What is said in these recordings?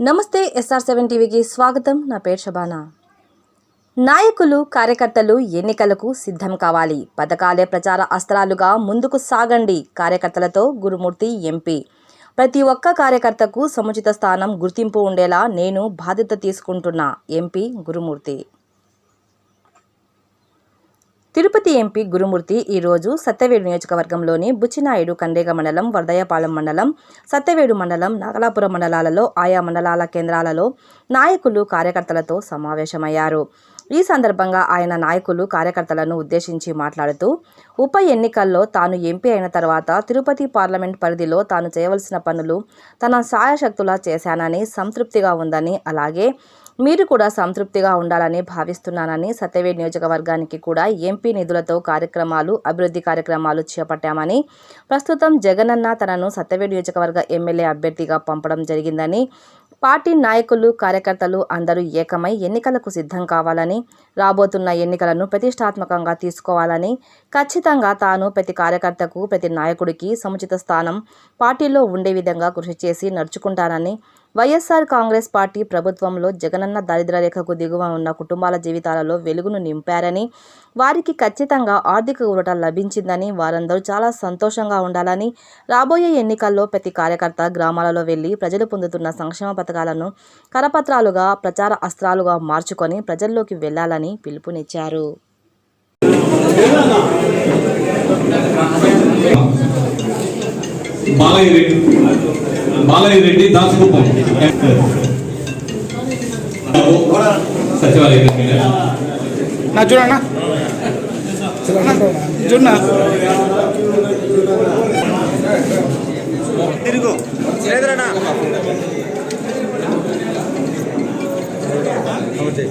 నమస్తే SR seven టీవీకి స్వాగతం. నా పేరు శబానా. నాయకులు కార్యకర్తలు ఎన్నికలకు సిద్ధం కావాలి. పథకాలే ప్రచార అస్త్రాలుగా ముందుకు సాగండి కార్యకర్తలతో గురుమూర్తి ఎంపీ. ప్రతి ఒక్క కార్యకర్తకు సముచిత స్థానం గుర్తింపు ఉండేలా నేను బాధ్యత తీసుకుంటున్నా ఎంపీ గురుమూర్తి. తిరుపతి ఎంపీ గురుమూర్తి ఈరోజు సత్యవేడు నియోజకవర్గంలోని బుచ్చినాయుడు కండేగ మండలం వరదయపాలెం మండలం సత్యవేడు మండలం నాగలాపురం మండలాలలో ఆయా మండలాల కేంద్రాలలో నాయకులు కార్యకర్తలతో సమావేశమయ్యారు. ఈ సందర్భంగా ఆయన నాయకులు కార్యకర్తలను ఉద్దేశించి మాట్లాడుతూ ఉప ఎన్నికల్లో తాను ఎంపీ అయిన తర్వాత తిరుపతి పార్లమెంట్ పరిధిలో తాను చేయవలసిన పనులు తన సాయశక్తులా చేశానని సంతృప్తిగా ఉందని అలాగే మీరు కూడా సంతృప్తిగా ఉండాలని భావిస్తున్నానని సత్యవేడ్ నియోజకవర్గానికి కూడా ఎంపీ నిధులతో కార్యక్రమాలు అభివృద్ధి కార్యక్రమాలు చేపట్టామని ప్రస్తుతం జగనన్న తనను సత్యవేడ్ నియోజకవర్గ ఎమ్మెల్యే అభ్యర్థిగా పంపడం జరిగిందని పార్టీ నాయకులు కార్యకర్తలు అందరూ ఏకమై ఎన్నికలకు సిద్ధం కావాలని రాబోతున్న ఎన్నికలను ప్రతిష్టాత్మకంగా తీసుకోవాలని ఖచ్చితంగా తాను ప్రతి కార్యకర్తకు ప్రతి నాయకుడికి సముచిత స్థానం పార్టీలో ఉండే విధంగా కృషి చేసి నడుచుకుంటానని వైఎస్ఆర్ కాంగ్రెస్ పార్టీ ప్రభుత్వంలో జగనన్న దారిద్ర రేఖకు దిగువ ఉన్న కుటుంబాల జీవితాలలో వెలుగును నింపారని వారికి ఖచ్చితంగా ఆర్థిక ఊరట లభించిందని వారందరూ చాలా సంతోషంగా ఉండాలని రాబోయే ఎన్నికల్లో ప్రతి కార్యకర్త గ్రామాలలో వెళ్ళి ప్రజలు పొందుతున్న సంక్షేమ పథకాలను కరపత్రాలుగా ప్రచార అస్త్రాలుగా మార్చుకొని ప్రజల్లోకి వెళ్ళాలని పిలుపునిచ్చారు. బాలయ్య రెడ్డి. బాలయ్య రెడ్డి దాసకుప్పం సచివాలయ చూడన్నా? చూడన్నా? తిరుగు. లేదురన్నా ఓకే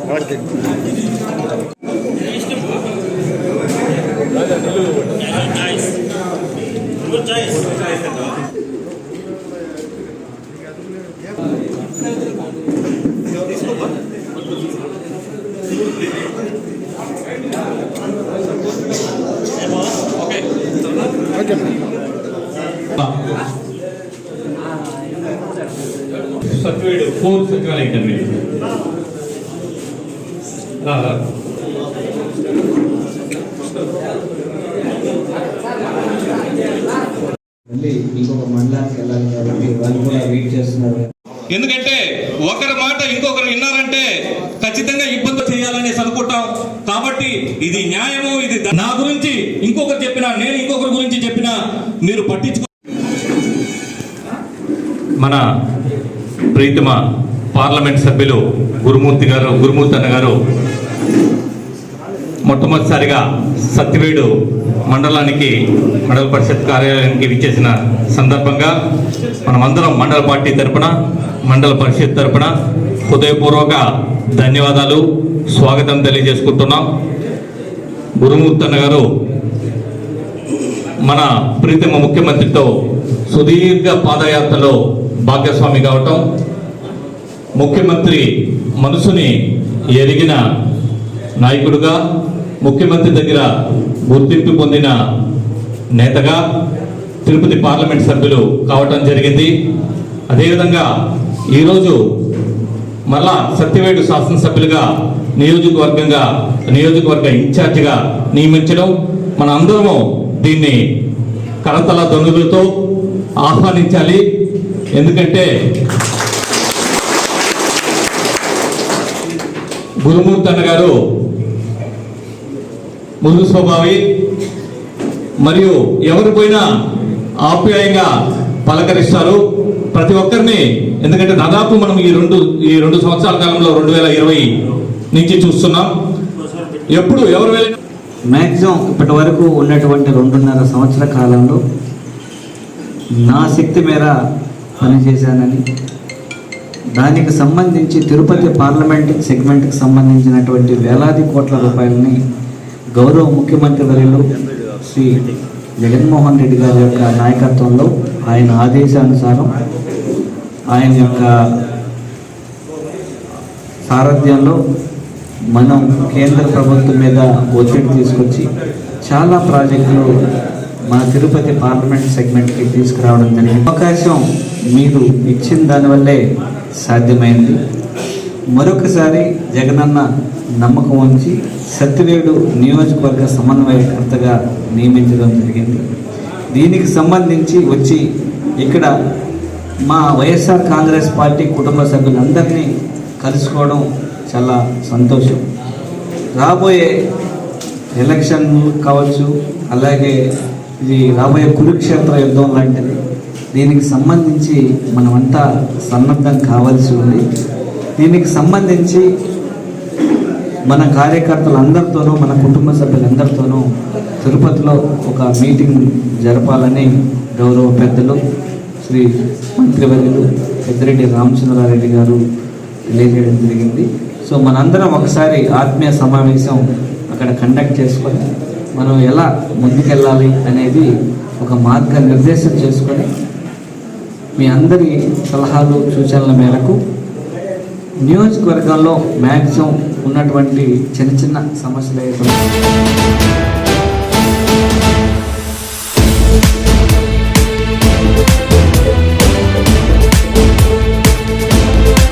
సత్యవేడు ఫోర్ సచివాలయం కన్వీనర్. మళ్ళీ ఇంకొక మండలానికి వెళ్ళాలి కాబట్టి వాళ్ళు కూడా వెయిట్ చేస్తున్నారు ఎందుకంటే ఒకరి మాట ఇంకొకరు విన్నారంటే ఖచ్చితంగా ఇబ్బంది చేయాలనేసి అనుకుంటాం. కాబట్టి ఇది న్యాయము ఇది నా గురించి ఇంకొకరు చెప్పినా నేను ఇంకొకరి గురించి చెప్పినా మీరు పట్టించుకో మన ప్రీతమ పార్లమెంట్ సభ్యులు గురుమూర్తి గారు గురుమూర్తి అన్న గారు మొట్టమొదటిసారిగా సత్యవేడు మండలానికి మండల పరిషత్ కార్యాలయానికి విచ్చేసిన సందర్భంగా మనమందరం మండల పార్టీ తరపున మండల పరిషత్ తరపున హృదయపూర్వక ధన్యవాదాలు స్వాగతం తెలియజేసుకుంటున్నాం. గురుమూర్తన్న గారు మన ప్రీతమ ముఖ్యమంత్రితో సుదీర్ఘ పాదయాత్రలో భాగస్వామి కావటం ముఖ్యమంత్రి మనసుని ఎరిగిన నాయకుడుగా ముఖ్యమంత్రి దగ్గర గుర్తింపు పొందిన నేతగా తిరుపతి పార్లమెంట్ సభ్యులు కావటం జరిగింది. అదేవిధంగా ఈరోజు మళ్ళా సత్యవేడు శాసనసభ్యులుగా నియోజకవర్గంగా నియోజకవర్గ ఇన్ఛార్జిగా నియమించడం మన అందరము దీన్ని కరతల దొంగలతో ఆహ్వానించాలి. ఎందుకంటే గురుమూర్తి అన్న గారు ముందు స్వభావి మరియు ఎవరు పోయినా ఆప్యాయంగా పలకరిస్తారు. ప్రతి ఒక్కరిని ఎందుకంటే దాదాపు మనం ఈ రెండు ఈ రెండు సంవత్సరాల కాలంలో రెండు వేల ఇరవై నుంచి చూస్తున్నాం. ఎప్పుడు ఎవరు వెళ్ళినా మ్యాక్సిమం ఇప్పటి వరకు ఉన్నటువంటి రెండున్నర సంవత్సర కాలంలో నా శక్తి మేర పనిచేశానని దానికి సంబంధించి తిరుపతి పార్లమెంట్ సెగ్మెంట్కి సంబంధించినటువంటి వేలాది కోట్ల రూపాయలని గౌరవ ముఖ్యమంత్రి వర్యులు శ్రీ జగన్మోహన్ రెడ్డి గారి యొక్క నాయకత్వంలో ఆయన ఆదేశానుసారం ఆయన యొక్క సారథ్యంలో మనం కేంద్ర ప్రభుత్వం మీద ఒత్తిడి తీసుకొచ్చి చాలా ప్రాజెక్టులు మన తిరుపతి పార్లమెంట్ సెగ్మెంట్కి తీసుకురావడం జరిగింది. అవకాశం మీరు ఇచ్చిన దానివల్లే సాధ్యమైంది. మరొకసారి జగనన్న నమ్మకం ఉంచి సత్యవేడు నియోజకవర్గ సమన్వయకర్తగా నియమించడం జరిగింది. దీనికి సంబంధించి వచ్చి ఇక్కడ మా వైఎస్ఆర్ కాంగ్రెస్ పార్టీ కుటుంబ సభ్యులందరినీ కలుసుకోవడం చాలా సంతోషం. రాబోయే ఎలక్షన్ కావచ్చు అలాగే ఇది రాబోయే కురుక్షేత్ర యుద్ధం లాంటిది దీనికి సంబంధించి మనమంతా సన్నద్ధం కావాల్సి ఉంది. దీనికి సంబంధించి మన కార్యకర్తలందరితోనూ మన కుటుంబ సభ్యులందరితోనూ తిరుపతిలో ఒక మీటింగ్ జరపాలని గౌరవ పెద్దలు శ్రీ మంత్రివర్యులు పెద్దిరెడ్డి రామచంద్రారెడ్డి గారు తెలియజేయడం జరిగింది. సో మనందరం ఒకసారి ఆత్మీయ సమావేశం అక్కడ కండక్ట్ చేసుకొని మనం ఎలా ముందుకెళ్ళాలి అనేది ఒక మార్గ నిర్దేశం చేసుకొని మీ అందరి సలహాలు సూచనల మేరకు నియోజకవర్గంలో మ్యాక్సిమం ఉన్నటువంటి చిన్న చిన్న సమస్యలు అయితే